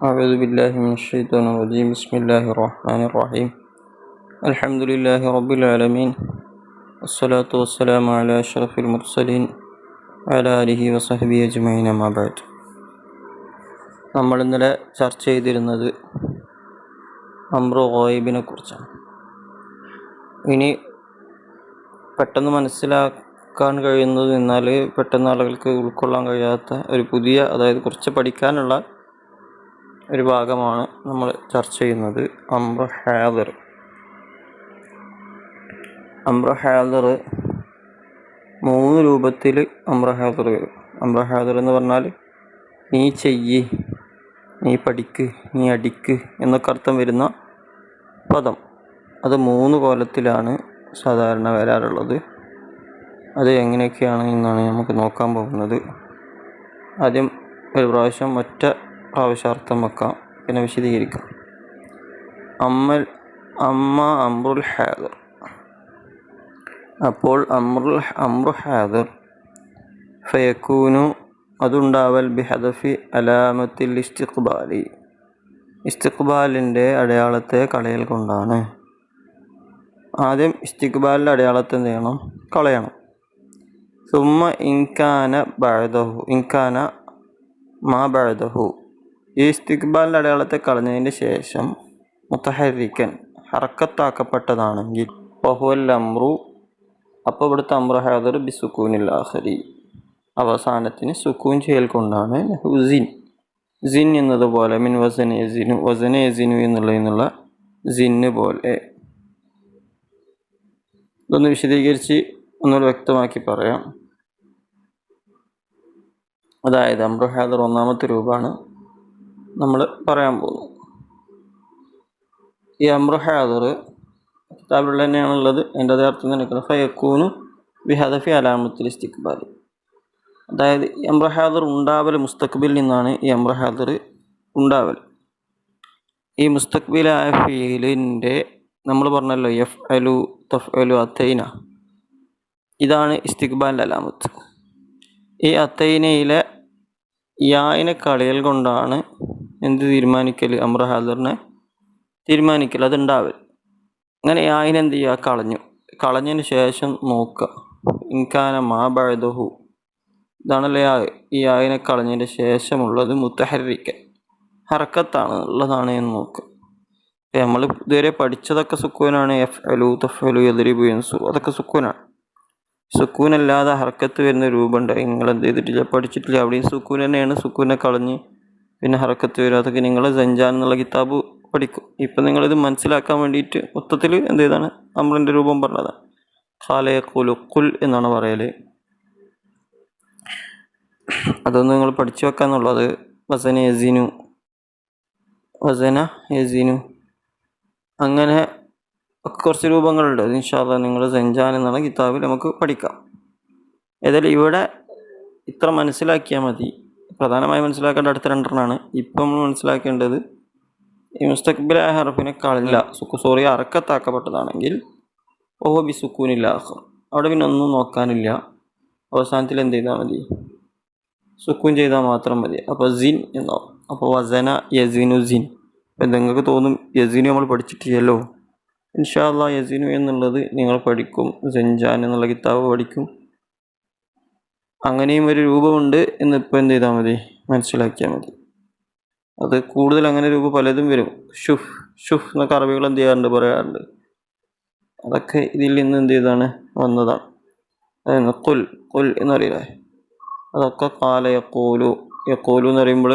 أعوذ بالله من الشيطان الرجيم بسم الله الرحمن الرحيم الحمد لله رب العالمين والصلاة والسلام على أشرف المرسلين وعلى آله وصحبه أجمعين أما بعد നമ്മൾ ഇന്നലെ ചർച്ച ചെയ്തിരുന്നത് അമ്രു ഗോയിബിനെ കുറിച്ചാണ് ഇനി പെട്ടെന്ന് മനസ്സിലാക്കാൻ കഴിയുന്നത് എന്നാൽ പെട്ടെന്ന് ആളുകൾക്ക് ഉൾക്കൊള്ളാൻ കഴിയാത്ത ഒരു പുതിയ അതായത് കുറച്ച് പഠിക്കാനുള്ള ഒരു ഭാഗമാണ് നമ്മൾ ചർച്ച ചെയ്യുന്നത് അമ്ര ഹാദർ. അമ്ര ഹാദർ മൂന്ന് രൂപത്തിൽ അമ്ര ഹാദർ വരും. ഹാദർ എന്ന് പറഞ്ഞാൽ നീ ചെയ്യ് നീ പഠിക്ക് നീ അടിക്ക് എന്നൊക്കെ അർത്ഥം വരുന്ന പദം. അത് മൂന്ന് കോലത്തിലാണ് സാധാരണ വരാറുള്ളത്. അത് എങ്ങനെയൊക്കെയാണ് എന്നാണ് നമുക്ക് നോക്കാൻ പോകുന്നത്. ആദ്യം ഒരു പ്രാവശ്യം ഒറ്റ വെക്കാം. പിന്നെ വിശദീകരിക്കാം. അമ്മൽ അമ്മ അമ്രുൽ ഹാദർ. അപ്പോൾ അമ്രുൽ അമ്രു ഹാദർ ഫയക്കൂനു അതുണ്ടാവൽ ബിഹദഫി അലാമത്തിൽ ഇസ്തിഖ്ബാലി. ഇസ്തിഖ്ബാലിന്റെ അടയാളത്തെ കളയൽ കൊണ്ടാണ്. ആദ്യം ഇസ്തിഖ്ബാലിന്റെ അടയാളത്തെ എന്ത് ചെയ്യണം? കളയണം. സുമ്മ ഇൻകാന ബഴദഹു ഇൻകാന മാ ബഴദഹു ഈ ഇസ്തിക്ബാൽ അടയാളത്തെ കളഞ്ഞതിന് ശേഷം മുത്തഹരിക്കൻ ഹറക്കത്താക്കപ്പെട്ടതാണെങ്കിൽ ബഹുവൽ അമ്രു അപ്പോൾ ഇവിടുത്തെ അമ്രു ഹാദർ ബി സുക്കൂനിൽ ആഹരി. അവസാനത്തിന് സുക്കൂൻ ചെയ്യൽ കൊണ്ടാണ് ഹുസിൻ സിൻ. എന്നതുപോലെ മിൻ വസനേസിനു വസനേസിനു എന്നുള്ളതിനുള്ള സിന്ന് പോലെ. ഇതൊന്ന് വിശദീകരിച്ച് ഒന്നുകൂടി വ്യക്തമാക്കി പറയാം. അതായത് അമ്രഹാദർ ഒന്നാമത്തെ രൂപമാണ്. നമ്മൾ പറയാൻ പോകുന്നു. ഈ അമ്രു ഹാദർ കിതാബിലുള്ള തന്നെയാണുള്ളത്. എന്റെ അതേ അർത്ഥം തന്നെ ഫയക്കൂനു ബിഹദഫി അലാമത്തിൽ ഇസ്തിക്ബാൽ. അതായത് ഈ അമ്രഹാദർ ഉണ്ടാവൽ മുസ്തഖ്ബിൽ നിന്നാണ് ഈ അമ്രഹാദർ ഉണ്ടാവൽ. ഈ മുസ്തഖ്ബിലായ ഫീലിന്റെ നമ്മൾ പറഞ്ഞല്ലോ എഫ് അലു തഫ് അലു അത്തൈന ഇതാണ് ഇസ്തിഖ്ബാലിന്റെ അലാമത്ത്. ഈ അത്തൈനയിലെ യായിനെ കളിയൽ കൊണ്ടാണ് എന്ത് തീരുമാനിക്കൽ അമ്രഹാദറിനെ തീരുമാനിക്കൽ അതുണ്ടാവൽ അങ്ങനെ ആയിനെന്ത് ചെയ്യുക? കളഞ്ഞു. കളഞ്ഞതിന് ശേഷം നോക്കുക. ഇൻകാന മാ ബഴദഹു ഇതാണല്ലേ ആ ഈ ആയിനെ കളഞ്ഞതിന് ശേഷമുള്ളത് മുത്തഹരിക്കൽ. ഹറക്കത്താണ് ഉള്ളതാണ് എന്ന് നോക്കുക. നമ്മൾ ഇതുവരെ പഠിച്ചതൊക്കെ സുക്കൂനാണ്. എഫ് അലു തഫലു എതിരിബു എൻസു. അതൊക്കെ സുക്കൂനാണ്. സുക്കൂനല്ലാതെ ഹർക്കത്ത് വരുന്ന രൂപമുണ്ട് നിങ്ങൾ എന്ത് ചെയ്തിട്ടില്ല? പഠിച്ചിട്ടില്ല. അവിടെയും സുക്കൂൻ തന്നെയാണ്. സുക്കൂനെ കളഞ്ഞ് പിന്നെ ഹറക്കത്ത് അതൊക്കെ നിങ്ങൾ സഞ്ചാൻ എന്നുള്ള കിതാബ് പഠിക്കും. ഇപ്പം നിങ്ങളിത് മനസ്സിലാക്കാൻ വേണ്ടിയിട്ട് മൊത്തത്തിൽ എന്ത് ചെയ്താണ്? നമ്മളിന്റെ രൂപം പറഞ്ഞതാണ്. ഖാലയ കുലു കുൽ എന്നാണ് പറയൽ അതൊന്ന് നിങ്ങൾ പഠിച്ചു വെക്കാന്നുള്ളത് വസന യസീനു വസന യസീനു. അങ്ങനെ കുറച്ച് രൂപങ്ങളുണ്ട്. ഇൻഷാല്ല നിങ്ങൾ സെഞ്ചാൻ എന്നുള്ള കിതാബിൽ നമുക്ക് പഠിക്കാം. ഏതായാലും ഇവിടെ ഇത്ര മനസ്സിലാക്കിയാൽ മതി. പ്രധാനമായി മനസ്സിലാക്കേണ്ട അടുത്ത രണ്ടെണ്ണമാണ് ഇപ്പം നമ്മൾ മനസ്സിലാക്കേണ്ടത് ഈ മുസ്തഖ്ബിലായ കളില്ല സുക്കു സോറി അറക്കത്താക്കപ്പെട്ടതാണെങ്കിൽ ഓ ബി സുക്കൂനില്ല അവിടെ പിന്നെ ഒന്നും നോക്കാനില്ല. അവസാനത്തിൽ എന്ത് ചെയ്താൽ മതി? സുക്കൂൻ ചെയ്താൽ മാത്രം മതി. അപ്പോൾ സിൻ എന്നാവും അപ്പോൾ വസന യസീനു സിൻ. അപ്പം നിങ്ങൾക്ക് തോന്നും യസീനു നമ്മൾ പഠിച്ചിട്ടില്ലല്ലോ. ഇൻഷാല്ല യസീനു എന്നുള്ളത് നിങ്ങൾ പഠിക്കും. സെഞ്ചാൻ എന്നുള്ള കിതാബ് പഠിക്കും. അങ്ങനെയും ഒരു രൂപമുണ്ട് എന്ന് ഇപ്പോൾ എന്ത് ചെയ്താൽ മതി? മനസ്സിലാക്കിയാൽ മതി. അത് കൂടുതൽ അങ്ങനെ രൂപം പലതും വരും. ഷുഫ് ഷുഫ് എന്നൊക്കെ അറബികൾ എന്ത് ചെയ്യാറുണ്ട്? പറയാറുണ്ട്. അതൊക്കെ ഇതിൽ നിന്ന് എന്ത് ചെയ്താണ്? വന്നതാണ്. കൊൽ കൊൽ എന്നറിയില്ലേ? അതൊക്കെ കാല യക്കോലു യക്കോലു എന്ന് പറയുമ്പോൾ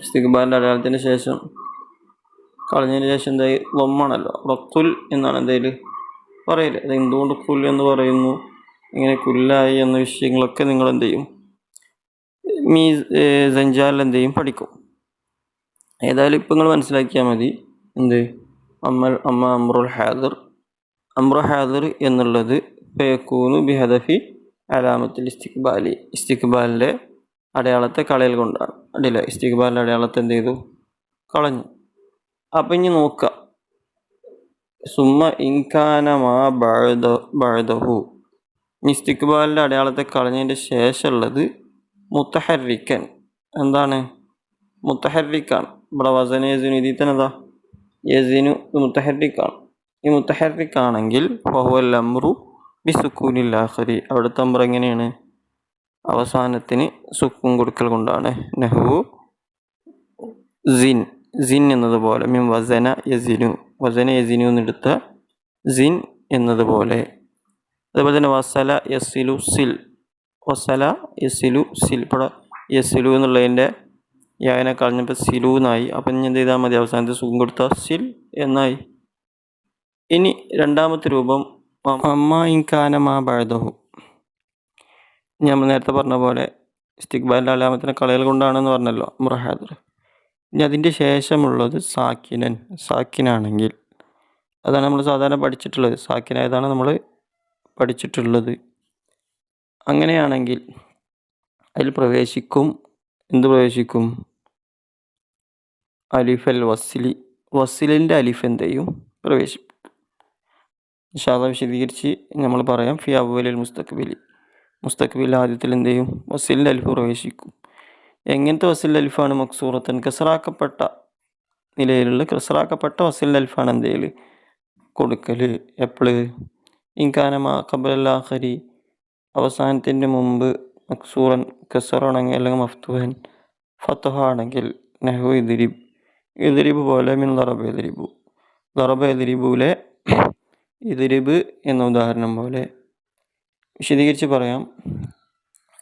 ഇസ്തിഖ്ബാലിന്റെ അടയാളത്തിന് ശേഷം കളഞ്ഞതിന് ശേഷം എന്തായി? വമ്മാണല്ലോ അവിടെ കൊൽ എന്നാണ് എന്തായാലും പറയൽ അത് എന്തുകൊണ്ട് കുൽ എന്ന് പറയുന്നു? ഇങ്ങനെ കുല്ലായി എന്ന വിഷയങ്ങളൊക്കെ നിങ്ങൾ എന്ത് ചെയ്യും? മീ സഞ്ചാരിൽ എന്ത് ചെയ്യും? പഠിക്കും. ഏതായാലും ഇപ്പം നിങ്ങൾ മനസ്സിലാക്കിയാൽ മതി. എന്ത്? അമ്മ അമ്മ അമ്രുൽ ഹാദർ. അമ്രു ഹാദർ എന്നുള്ളത് പേക്കൂനു ബിഹദഫി അലാമത്തിൽ ഇസ്തിഖ്ബാലി ഇസ്തിഖ്ബാലിന്റെ അടയാളത്തെ കളയൽ കൊണ്ടാണ്. അടിയില്ല ഇസ്തിഖ്ബാലിന്റെ അടയാളത്തെ എന്ത് ചെയ്തു? കളഞ്ഞു. അപ്പം ഇനി നോക്കുക. സുമ്മ ഇൻകാന മാ ബഴദ ബഴദഹു ഇസ്തിഖ്ബാലിന്റെ അടയാളത്തെ കളഞ്ഞതിന്റെ ശേഷമുള്ളത് മുത്തഹരിക്കൻ. എന്താണ്? മുത്തഹരിക്കാണ് ഇവിടെ വസന യസിനു ഇതിൽ തന്നെ എന്താ യസിനു മുത്തഹരിക്കാണ്. ഈ മുത്തഹരിക്കാണെങ്കിൽ ഫഹുവൽ അമ്രു ബി സുക്കൂനിൽ ആഖരി. അവിടുത്തെ അമ്ര എങ്ങനെയാണ്? അവസാനത്തിന് സുക്കും കൊടുക്കൽ കൊണ്ടാണ്. നെഹു സിൻ. സിൻ എന്നതുപോലെ മീൻ വസന യസിനു വസന യസിനു എന്നെടുത്ത സിൻ എന്നതുപോലെ. അതുപോലെ തന്നെ വസല യസിലു സിൽ വസല യസിലു സിൽ. ഇവിടെ യസിലു എന്നുള്ളതിന്റെ യായനെ കളഞ്ഞപ്പോൾ സിലു എന്നായി. അപ്പം ഇനി എന്ത് ചെയ്താൽ മതി? അവസാനത്തെ സുഖം കൊടുത്ത സിൽ എന്നായി. ഇനി രണ്ടാമത്തെ രൂപം അമ്മ ഇൻകാന മാ ബഴദഹു നമ്മൾ നേരത്തെ പറഞ്ഞ പോലെ ഇസ്തിഖ്ബാലിന്റെ അലാമത്തിനെ കളയൽ കൊണ്ടാണെന്ന് പറഞ്ഞല്ലോ മുറഹാദർ ഇനി അതിന്റെ ശേഷമുള്ളത് സാക്കിനൻ. സാക്കിനാണെങ്കിൽ അതാണ് നമ്മൾ സാധാരണ പഠിച്ചിട്ടുള്ളത്. സാക്കിനായതാണ് നമ്മൾ പഠിച്ചിട്ടുള്ളത്. അങ്ങനെയാണെങ്കിൽ അതിൽ പ്രവേശിക്കും. എന്ത് പ്രവേശിക്കും? അലിഫൽ വസിലി. വസിലിന്റെ അലിഫ് എന്ത് ചെയ്യും? പ്രവേശിപ്പിക്കും ഇൻഷാല്ല വിശദീകരിച്ച് നമ്മൾ പറയാം. ഫി അവലിൽ മുസ്തഖബിലി ആദ്യത്തിൽ എന്ത് ചെയ്യും? വസിലിന്റെ അലിഫ് പ്രവേശിക്കും. എങ്ങനത്തെ വസിൽ അലിഫാണ് മക്സൂറത്തൻ? കസറാക്കപ്പെട്ട നിലയിലുള്ള കസറാക്കപ്പെട്ട വസിൽ അലിഫാണ് എന്ത് ചെയ്യൽ കൊടുക്കൽ എപ്പോൾ ഇൻകാനമാ കബലാഹരി അവസാനത്തിന്റെ മുമ്പ് മക്സൂറൻ കസറാണെങ്കിൽ അല്ലെങ്കിൽ മഫ്തുഹൻ ഫത്തുഹ ആണെങ്കിൽ നെഹു ഇദിരിബ് ഇദിരിബ് പോലെ മിൻ ദറബ് എതിരിബു. ദറബ് എതിരിബുലെ ഇദിരിബ് എന്ന ഉദാഹരണം പോലെ വിശദീകരിച്ച് പറയാം.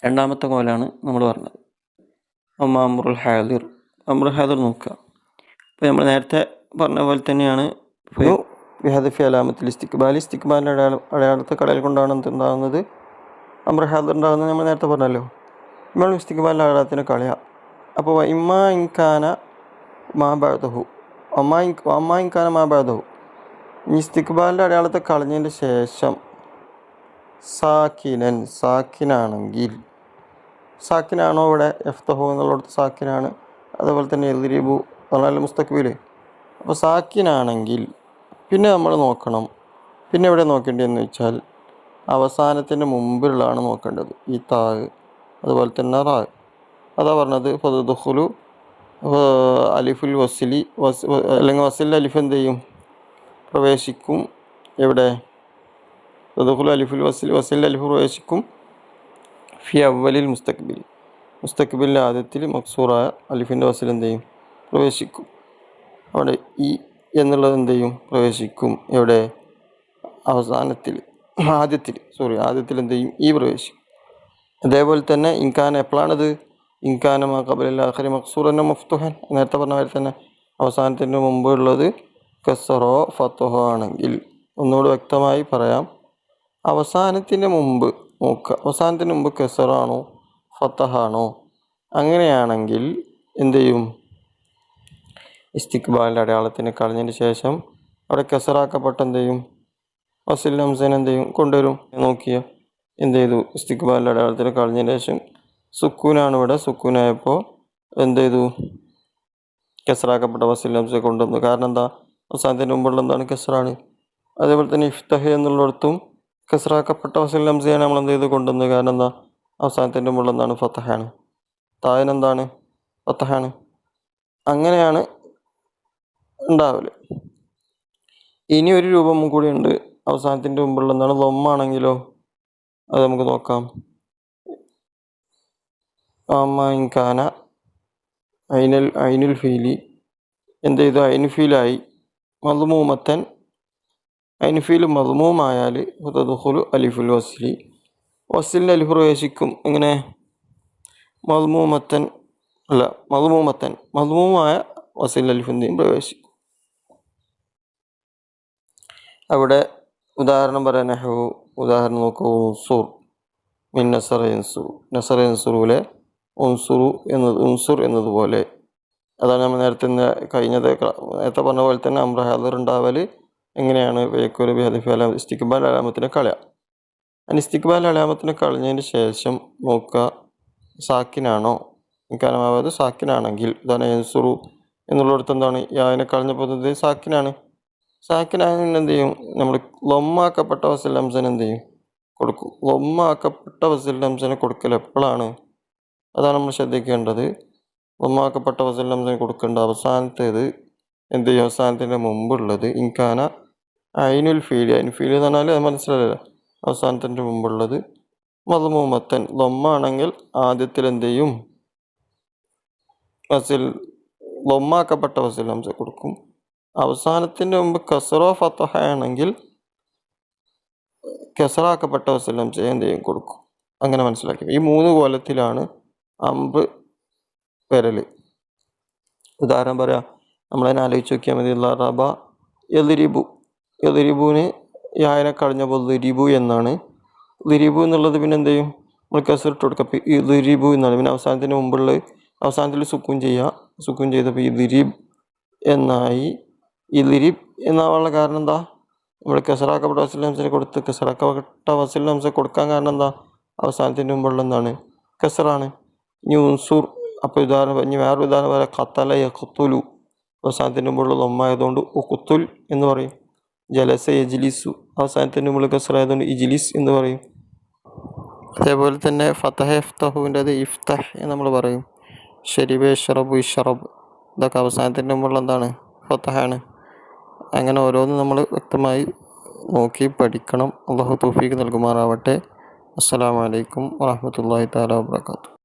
രണ്ടാമത്തെ കോലാണ് നമ്മൾ പറഞ്ഞത്. അമ്മ അമ്രുൽ ഹാദിർ. അമ്രുൽ ഹാദിർ നോക്കുക. അപ്പോൾ നമ്മൾ നേരത്തെ പറഞ്ഞ പോലെ തന്നെയാണ് വിഹദഫി അലാമത്തിൽ ഇസ്തിക്ബാൽ. ഇസ്തിക്ബാലിന്റെ അടയാളം അടയാളത്തെ കടയിൽ കൊണ്ടാണ് എന്തുണ്ടാകുന്നത്? അമ്രുൽ ഹാദിർ ഉണ്ടാകുന്നത് നമ്മൾ നേരത്തെ പറഞ്ഞല്ലോ. നമ്മൾ ഇസ്തിക്ബാലിന്റെ അടയാളത്തിന് കളയാം. അപ്പോൾ ഇമ്മ ഇൻഖാന മാ ബഴതഹു അമ്മ ഇൻ അമ്മ ഇൻഖാന മാ ബഴതഹു ഇസ്തിക്ബാലിന്റെ അടയാളത്തെ കളഞ്ഞതിന് ശേഷം സാക്കിനൻ സാക്കിനാണെങ്കിൽ സാക്കിനാണോ ഇവിടെ എഫ്തഹു എന്നുള്ളടത്ത് സാക്കിനാണ്. അതുപോലെ തന്നെ എതിരിബു പറഞ്ഞാൽ മുസ്തഖ്ബിൽ അപ്പോൾ സാക്കിനാണെങ്കിൽ പിന്നെ നമ്മൾ നോക്കണം. പിന്നെ എവിടെ നോക്കേണ്ടതെന്ന് വെച്ചാൽ അവസാനത്തിന് മുമ്പിലുള്ളതാണ് നോക്കേണ്ടത്. ഈ താഗ് അതുപോലെ തന്നെ റാ. അതാ പറഞ്ഞത് ഫതുദുഹുലു അലിഫുൽ വസിലി വസ് അല്ലെങ്കിൽ വസിൽ അലിഫ് എന്ത് ചെയ്യും? പ്രവേശിക്കും. എവിടെ? ഫതുഹുൽ അലിഫുൽ വസിൽ വസിൽ അലിഫ് പ്രവേശിക്കും. ഫി അവലിൽ മുസ്തക്ബിൽ. മുസ്തക്ബിലിന്റെ ആദ്യത്തിൽ മക്സൂറായ അലിഫിന്റെ വസിൽ എന്ത് ചെയ്യും? പ്രവേശിക്കും. അവിടെ ഈ എന്നുള്ളത് എന്ത് ചെയ്യും? പ്രവേശിക്കും. എവിടെ? അവസാനത്തിൽ. ആദ്യത്തിൽ. സോറി ആദ്യത്തിൽ എന്ത് ചെയ്യും? ഈ പ്രവേശിക്കും. അതേപോലെ തന്നെ ഇൻകാൻ എപ്പോഴാണത്? ഇൻഖാന മകബലിൽ ആഖരി മക്സൂറന്ന മുഫ്തുഹൻ. നേരത്തെ പറഞ്ഞ പോലെ തന്നെ അവസാനത്തിന് മുമ്പ് ഉള്ളത് കസറോ ഫത്തുഹോ ആണെങ്കിൽ. ഒന്നുകൂടി വ്യക്തമായി പറയാം. അവസാനത്തിന് മുമ്പ് നോക്കുക. അവസാനത്തിന് മുമ്പ് കെസറാണോ? ഫത്തഹാണോ അങ്ങനെയാണെങ്കിൽ എന്ത് ചെയ്യും ഇസ്തിക്ബാലിന്റെ അടയാളത്തിന് കളഞ്ഞതിന് ശേഷം അവിടെ കെസറാക്കപ്പെട്ട എന്ത് ചെയ്യും വസിൽ ഹംസൻ എന്ത് ചെയ്യും കൊണ്ടുവരും? നോക്കിയ എന്ത് ചെയ്തു? ഇസ്തിക്ബാലിന്റെ അടയാളത്തിന് കളഞ്ഞതിന് ശേഷം സുക്കൂനാണ് ഇവിടെ. സുക്കൂനായപ്പോൾ എന്ത് ചെയ്തു? കെസറാക്കപ്പെട്ട വസിൽ ഹംസ കൊണ്ടുവന്നു. കാരണം എന്താ? അവസാനത്തിന് മുമ്പുള്ള എന്താണ് കെസറാണ്? അതേപോലെ തന്നെ ഇഫ്തഹ എന്നുള്ളിടത്തും കസറാക്കപ്പെട്ട വസീൽ ഹംസയാണ് നമ്മൾ എന്ത് ചെയ്ത്? കൊണ്ടുവന്നത് കാരണം എന്താ? അവസാനത്തിന്റെ മുകളിൽ എന്താണ്? ഫത്തഹാണ് തായൻ എന്താണ്? ഫത്തഹാണ് അങ്ങനെയാണ് ഉണ്ടാവൽ. ഇനി ഒരു രൂപം കൂടി ഉണ്ട്. അവസാനത്തിന്റെ മുമ്പുള്ള എന്താണ്? ലൊമ്മാണെങ്കിലോ? അത് നമുക്ക് നോക്കാം. ആമാൻകാന ഐനൽ ഐനുൽ ഫീലി. എന്ത് ചെയ്തു? അയിനുഫീലായി ഫീലായി. മധുമൂമത്തൻ ഐനു ഫീൽ മധുമൂമായാൽ ഹുദുഹുലു അലിഫുൽ വസ്ലി. വസ്ലിന്റെ അലിഫ് പ്രവേശിക്കും എങ്ങനെ? മധുമൂമത്തൻ അല്ല മധുമൂമത്തൻ മധുമൂമായ വസിൽ അലിഫിന്റെയും പ്രവേശിക്കും. അവിടെ ഉദാഹരണം പറയാൻ നെഹു ഉദാഹരണം നോക്കൂ. ഉൻസൂർ. മിൻ നസറൻസു ഇൻസുർ ഉൻസുറു എന്നത് ഉൻസുർ എന്നതുപോലെ. അതാണ് നമ്മൾ നേരത്തെ കഴിഞ്ഞത്. നേരത്തെ പറഞ്ഞ പോലെ തന്നെ അമ്രഹാദർ ഉണ്ടാവൽ എങ്ങനെയാണ് വേക്കൂർ ബിഹദിഫി അലാം ഇസ്തിക്ബാൽ അലാമത്തിനെ കളയാം? അതിന് ഇസ്തിക്ബാൽ അലാമത്തിനെ കളഞ്ഞതിന് ശേഷം നോക്കുക സാക്കിനാണോ? ഇക്കാനമാവാതെ സാക്കിനാണെങ്കിൽ ഇതാണ് എൻസുറു എന്നുള്ളിടത്ത് എന്താണ്? യാതിനെ കളഞ്ഞ പോകുന്നത് സാക്കിനാണ്. സാക്കിനാണെങ്കിൽ എന്ത് ചെയ്യും? നമ്മൾ ലൊമ്മാക്കപ്പെട്ട വസിൽ ഹംസൻ എന്ത് ചെയ്യും? കൊടുക്കും. ലൊമ്മാക്കപ്പെട്ട വസിൽ ഹംസനെ കൊടുക്കൽ എപ്പോഴാണ് അതാണ് നമ്മൾ ശ്രദ്ധിക്കേണ്ടത്. ലൊമ്മാക്കപ്പെട്ട വസൽ ഹംസന് കൊടുക്കേണ്ട അവസാനത്തേത് എന്ത് ചെയ്യും? അവസാനത്തിന്റെ മുമ്പുള്ളത് ഇൻകാന അയിനുൽ ഫീൽ അയിൻ ഫീൽ എന്ന് പറഞ്ഞാൽ അത് മനസ്സിലായല്ലോ. അവസാനത്തിന്റെ മുമ്പുള്ളത്. മതമൂമത്തൻ ലൊമ്മാണെങ്കിൽ ആദ്യത്തിൽ എന്ത് ചെയ്യും വസിൽ ലൊമ്മാക്കപ്പെട്ട വസിൽ ഹംസ കൊടുക്കും. അവസാനത്തിന്റെ മുമ്പ് കസറോ ഫത്തഹ ആണെങ്കിൽ കെസറാക്കപ്പെട്ട വസിൽ ഹംസ എന്ത് ചെയ്യും കൊടുക്കും. അങ്ങനെ മനസ്സിലാക്കി. ഈ മൂന്ന് കോലത്തിലാണ് അമ്പ് വരൽ ഉദാഹരണം പറയാം. നമ്മളതിനെ ആലോചിച്ച് നോക്കിയാൽ മതി. റബ എതിരിബു എതിരിബുവിന് യായനെ കളഞ്ഞപ്പോൾ ദിരിബു എന്നാണ്. ദിരിബു എന്നുള്ളത് പിന്നെ എന്ത് ചെയ്യും? നമ്മൾ ഇട്ട് കൊടുക്കുക ഈ ദിരിബു എന്നാണ്. പിന്നെ അവസാനത്തിന് മുമ്പുള്ള അവസാനത്തിൽ സുക്കൂൻ ചെയ്യുക സുക്കൂൻ ചെയ്തപ്പോൾ ഈ ദിരീബ് എന്നായി. ഈ ദിരീബ് എന്നാവാനുള്ള കാരണം എന്താ? നമ്മൾ കസറാക്കപ്പെട്ട വസീൽ ഹംസിനെ കൊടുത്ത് കസറാക്കപ്പെട്ട വസീൽ ഹംസ കൊടുക്കാൻ കാരണം എന്താ? അവസാനത്തിന് മുമ്പുള്ള എന്താണ് കസറാണ്. ഇനി ഉൻസൂർ അപ്പോൾ ഉദാഹരണം ഇനി വേറൊരു ഉദാഹരണം പറയാം. ഖത്തല യഖത്തുലു. അവസാനത്തിന് മുമ്പുള്ള ഒമ്മായതുകൊണ്ട് ഉഖുത്തുൽ എന്ന് പറയും. ജലസ എജിലിസ് അവസാനത്തിന് നമ്മൾ കസറായതുകൊണ്ട് ഇജിലിസ് എന്ന് പറയും. അതേപോലെ തന്നെ ഫതഹ ഇഫ്തഹുവിന്റെത് ഇഫ്തഹ് എന്ന് നമ്മൾ പറയും. ഷെരീബ് ഇഷറബ് ഇഷറബ് ഇതൊക്കെ അവസാനത്തിന്റെ മുമ്പുള്ള എന്താണ്? ഫതഹാണ് അങ്ങനെ ഓരോന്നും നമ്മൾ വ്യക്തമായി നോക്കി പഠിക്കണം. അള്ളാഹു തൗഫീഖ് നൽകുമാറാവട്ടെ. അസ്സലാമു അലൈക്കും വറഹ്മത്തുള്ളാഹി തആല വബറകാതുഹു.